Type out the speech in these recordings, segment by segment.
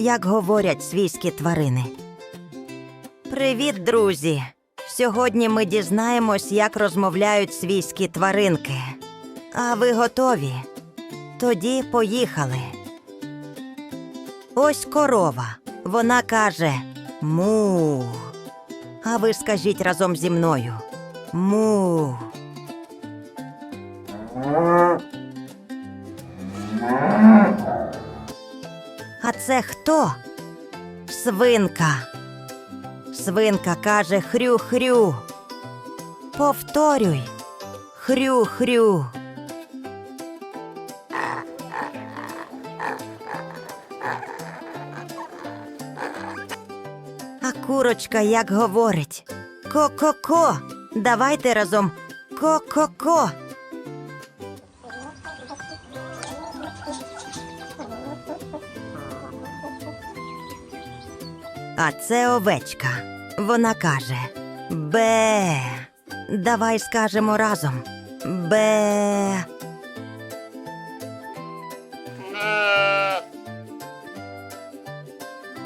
як говорять свійські тварини. Привіт, друзі! Сьогодні ми дізнаємось, як розмовляють свійські тваринки. А ви готові? Тоді поїхали. Ось корова. Вона каже му. А ви скажіть разом зі мною му. Це хто? Свинка. Свинка каже хрю-хрю. Повторюй. Хрю-хрю. А курочка як говорить: Ко-ко-ко. Давайте разом ко-ко-ко. А це овечка. Вона каже Бе. Давай скажемо разом. Бе.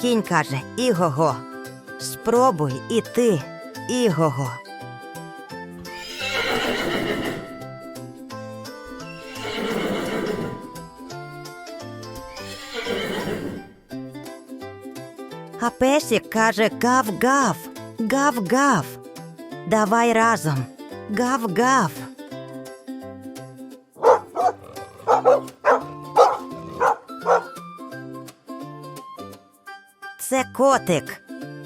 Кінь каже Іго-го. Спробуй і ти, Іго-го. А песик каже гав-гав, гав-гав. Давай разом. Гав-гав. Це котик.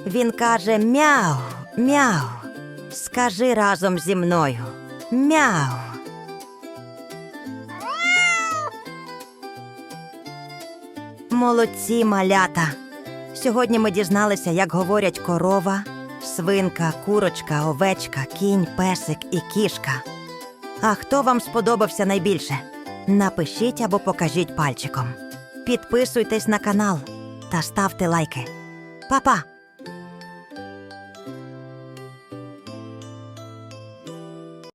Він каже мяу, мяу. Скажи разом зі мною. Мяу. Молодці, малята. Сьогодні ми дізналися, як говорять корова, свинка, курочка, овечка, кінь, песик і кішка. А хто вам сподобався найбільше? Напишіть або покажіть пальчиком. Підписуйтесь на канал та ставте лайки. Па-па!